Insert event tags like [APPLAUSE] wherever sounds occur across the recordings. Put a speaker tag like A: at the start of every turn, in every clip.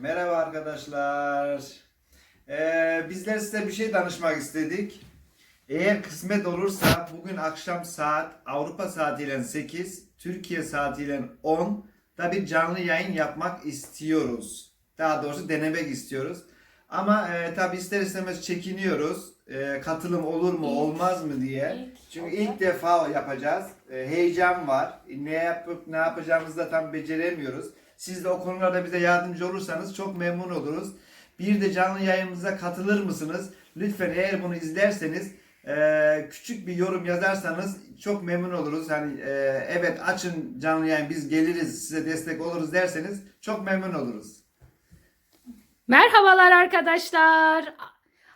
A: Merhaba arkadaşlar. Ee, bizler size bir şey danışmak istedik. Eğer kısmet olursa bugün akşam saat Avrupa saatiyle 8, Türkiye saatiyle 10 da bir canlı yayın yapmak istiyoruz. Daha doğrusu denemek istiyoruz. Ama e, tabi ister istemez çekiniyoruz. E, katılım olur mu
B: İlk-
A: olmaz mı diye.
B: ilk
A: Çünkü ilk defa yapacağız. E, heyecan var. Ne yapıp ne yapacağımızı da tam beceremiyoruz. Siz de o konularda bize yardımcı olursanız çok memnun oluruz. Bir de canlı yayınımıza katılır mısınız? Lütfen eğer bunu izlerseniz e, küçük bir yorum yazarsanız çok memnun oluruz. Hani e, evet açın canlı yayın biz geliriz size destek oluruz derseniz çok memnun oluruz.
C: Merhabalar arkadaşlar.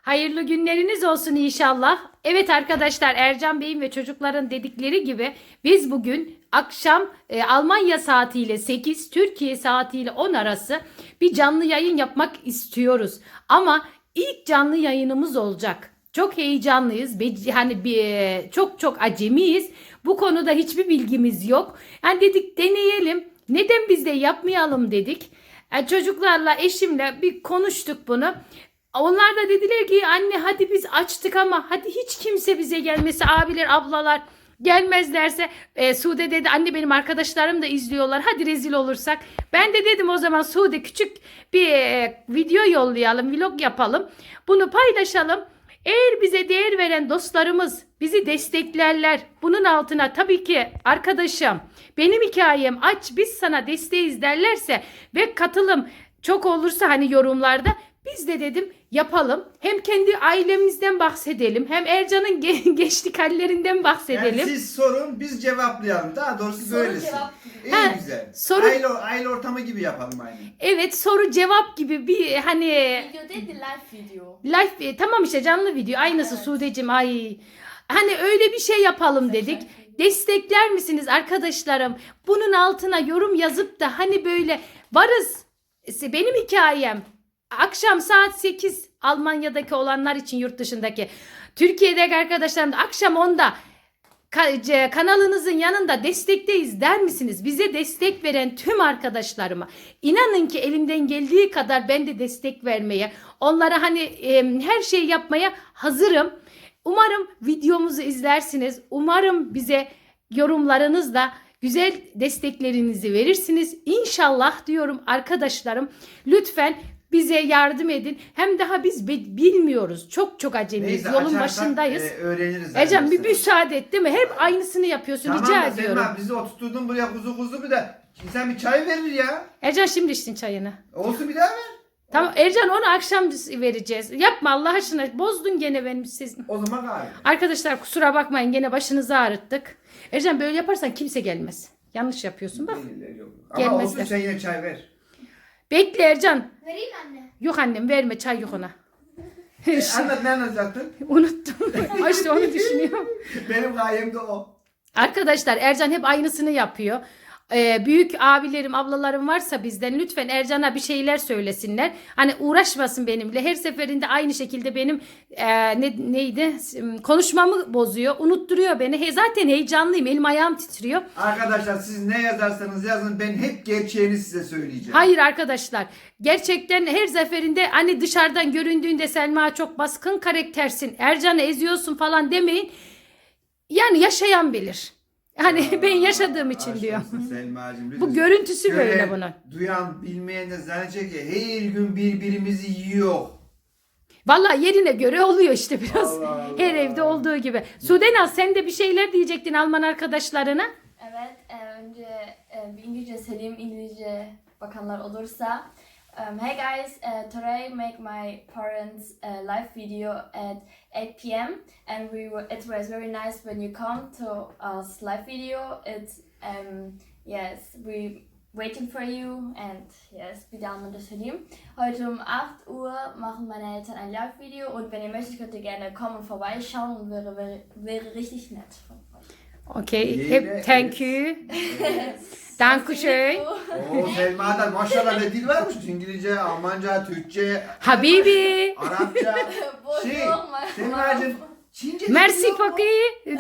C: Hayırlı günleriniz olsun inşallah. Evet arkadaşlar Ercan Bey'in ve çocukların dedikleri gibi biz bugün akşam e, Almanya saatiyle 8, Türkiye saatiyle 10 arası bir canlı yayın yapmak istiyoruz. Ama ilk canlı yayınımız olacak. Çok heyecanlıyız. Hani bir e, çok çok acemiyiz. Bu konuda hiçbir bilgimiz yok. Yani dedik deneyelim. Neden biz de yapmayalım dedik. Yani çocuklarla eşimle bir konuştuk bunu. Onlar da dediler ki anne hadi biz açtık ama hadi hiç kimse bize gelmese abiler ablalar gelmezlerse e, Sude dedi anne benim arkadaşlarım da izliyorlar hadi rezil olursak. Ben de dedim o zaman Sude küçük bir e, video yollayalım vlog yapalım bunu paylaşalım. Eğer bize değer veren dostlarımız bizi desteklerler. Bunun altına tabii ki arkadaşım benim hikayem aç biz sana desteğiz derlerse ve katılım çok olursa hani yorumlarda biz de dedim yapalım. Hem kendi ailemizden bahsedelim. Hem Ercan'ın ge- [LAUGHS] geçtik hallerinden bahsedelim.
A: Yani siz sorun biz cevaplayalım. Daha doğrusu
B: Soru
A: böylesi.
B: cevap
A: İyi
C: Ha,
A: güzel.
C: soru-
A: Aile, aile ortamı gibi yapalım aynı.
C: Evet soru cevap gibi bir hani
B: Video değil de live video.
C: live e, tamam işte canlı video aynısı
B: Evet.
C: Sude'cim ay. Hani öyle bir şey yapalım dedik. Destekler misiniz arkadaşlarım? Bunun altına yorum yazıp da hani böyle varız. İşte Benim hikayem akşam saat 8 Almanya'daki olanlar için yurt dışındaki. Türkiye'deki arkadaşlarım da akşam 10'da ka- ce- kanalınızın yanında destekteyiz der misiniz? Bize destek veren tüm arkadaşlarıma inanın ki elimden geldiği kadar ben de destek vermeye, onlara hani e, her şeyi yapmaya hazırım. Umarım videomuzu izlersiniz. Umarım bize yorumlarınızla güzel desteklerinizi verirsiniz. İnşallah diyorum arkadaşlarım. Lütfen bize yardım edin. Hem daha biz bi- bilmiyoruz. Çok çok acemiyiz. Yolun
A: açarsak,
C: başındayız.
A: e, öğreniriz.
C: Ecem bir müsaade et değil mi? Hep aynısını yapıyorsun.
A: Tamam
C: Rica
A: da
C: ediyorum.
A: Selma bizi oturtturdun buraya kuzu kuzu bir de. İnsan bir çay verir ya.
C: Ercan şimdi içtin çayını.
A: Olsun bir daha ver.
C: Tamam Ercan onu akşam vereceğiz. Yapma Allah aşkına. Bozdun gene benim sizin.
A: O zaman gari.
C: Arkadaşlar kusura bakmayın gene başınızı ağrıttık. Ercan böyle yaparsan kimse gelmez. Yanlış yapıyorsun bak.
A: Ama
C: Gelmezler.
A: olsun sen yine çay ver.
C: Bekle Ercan.
B: Vereyim anne.
C: Yok annem verme çay yok ona. [LAUGHS]
A: E, anlat ne anlatacaktın?
C: Unuttum. [LAUGHS] işte onu düşünüyorum.
A: Benim gayem de o.
C: Arkadaşlar Ercan hep aynısını yapıyor. Ee, büyük abilerim, ablalarım varsa bizden lütfen Ercan'a bir şeyler söylesinler. Hani uğraşmasın benimle. Her seferinde aynı şekilde benim e, ne, neydi konuşmamı bozuyor. Unutturuyor beni. He, zaten heyecanlıyım. Elim ayağım titriyor.
A: Arkadaşlar siz ne yazarsanız yazın ben hep gerçeğini size söyleyeceğim.
C: Hayır arkadaşlar. Gerçekten her seferinde hani dışarıdan göründüğünde Selma çok baskın karaktersin. Ercan'ı eziyorsun falan demeyin. Yani yaşayan bilir. Hani ben yaşadığım için diyor.
A: Selma'cığım.
C: Bu görüntüsü böyle bunun.
A: Duyan, bilmeyen de zannedecek ki her gün birbirimizi yiyor.
C: Vallahi yerine göre oluyor işte biraz.
A: Allah Allah.
C: Her evde olduğu gibi. Sudenaz sen de bir şeyler diyecektin Alman arkadaşlarına.
B: Evet, e, önce e, bir İngilizce söyleyeyim, İngilizce bakanlar olursa. Um, hey guys, uh, today make my parents uh, live video at 8 p.m. and we were, it was very nice when you come to us live video. It's um, yes, we waiting for you and yes, daha mal das söyleyeyim. Heute um 8 Uhr machen meine Eltern ein Live-Video und wenn ihr möchtet, könnt ihr gerne kommen und vorbeischauen und wäre, wäre, wäre richtig nett von.
C: Okey.
A: Yine
C: Hep [LAUGHS] thank you. Dankeschön.
A: Oo Selma'da maşallah ne dil varmış. İngilizce, Almanca, Türkçe,
C: Habibi.
A: Arapça. [LAUGHS] şey, Selma'cığım Çince de
C: Merci
A: biliyor mu?
C: Paki.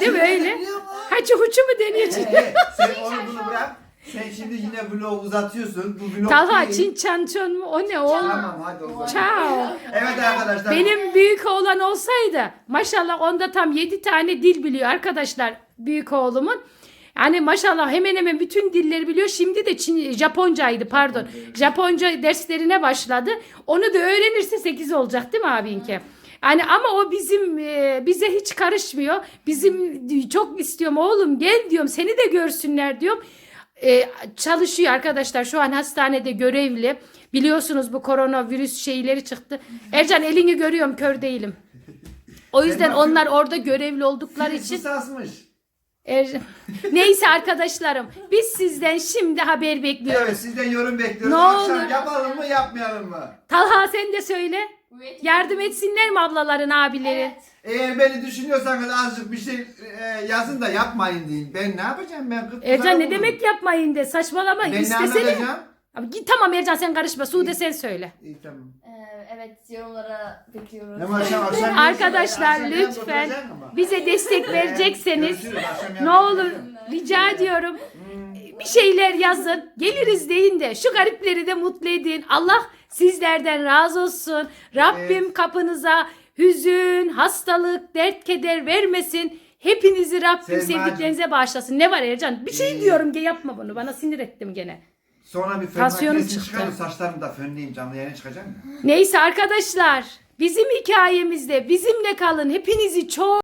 C: Değil mi öyle?
A: Biliyor mu?
C: Haçı huçu mu deniyor
A: He,
C: Çin?
A: he, Sen onu bunu bırak. Sen şimdi yine vlogu uzatıyorsun. Bu vlog
C: Talha
A: değil.
C: Çin Çan Çon mu? O ne o?
A: Tamam hadi o zaman.
C: Ciao.
A: Evet arkadaşlar.
C: Benim büyük oğlan olsaydı maşallah onda tam 7 tane dil biliyor arkadaşlar büyük oğlumun. Yani maşallah hemen hemen bütün dilleri biliyor. Şimdi de Çin, Japoncaydı pardon. Japonca derslerine başladı. Onu da öğrenirse 8 olacak değil mi abinki? Yani ama o bizim e, bize hiç karışmıyor. Bizim çok istiyorum oğlum gel diyorum seni de görsünler diyorum. E, çalışıyor arkadaşlar şu an hastanede görevli. Biliyorsunuz bu koronavirüs şeyleri çıktı. Ercan elini görüyorum kör değilim. O yüzden onlar orada görevli oldukları için
A: Kısasmış.
C: Er- Neyse arkadaşlarım biz sizden şimdi haber bekliyoruz.
A: Evet sizden yorum bekliyoruz.
C: Ne
A: Akşam
C: olur.
A: yapalım mı yapmayalım mı?
C: Talha sen de söyle. Yardım etsinler mi ablaların abileri?
B: Evet.
A: Eğer beni düşünüyorsanız azıcık bir şey e, yazın da yapmayın deyin. Ben ne yapacağım ben?
C: Ercan ne demek yapmayın de saçmalama
A: Ben ne
C: istesene.
A: anlatacağım?
C: Abi git tamam Ercan sen karışma Sude sen söyle.
A: İyi tamam.
B: Evet yorumlara bekliyoruz.
A: Hem akşam akşam
C: Arkadaşlar
A: akşam
C: lütfen
A: ama.
C: bize destek verecekseniz
A: görüşürüz, akşam
C: ne olur rica ediyorum bir şeyler yazın. Geliriz deyin de şu garipleri de mutlu edin. Allah sizlerden razı olsun. Rabbim
A: Evet.
C: kapınıza hüzün, hastalık, dert, keder vermesin. Hepinizi Rabbim
A: Selma'cığım.
C: sevdiklerinize bağışlasın. Ne var Ercan? Bir şey
A: Ee,
C: diyorum ki yapma bunu. Bana sinir ettim gene.
A: Sonra bir fön
C: Tansiyonum
A: makinesini
C: çıktı.
A: çıkarım saçlarımı da fönleyeyim canlı yayına çıkacak mı?
C: Neyse arkadaşlar bizim hikayemizde bizimle kalın. Hepinizi çok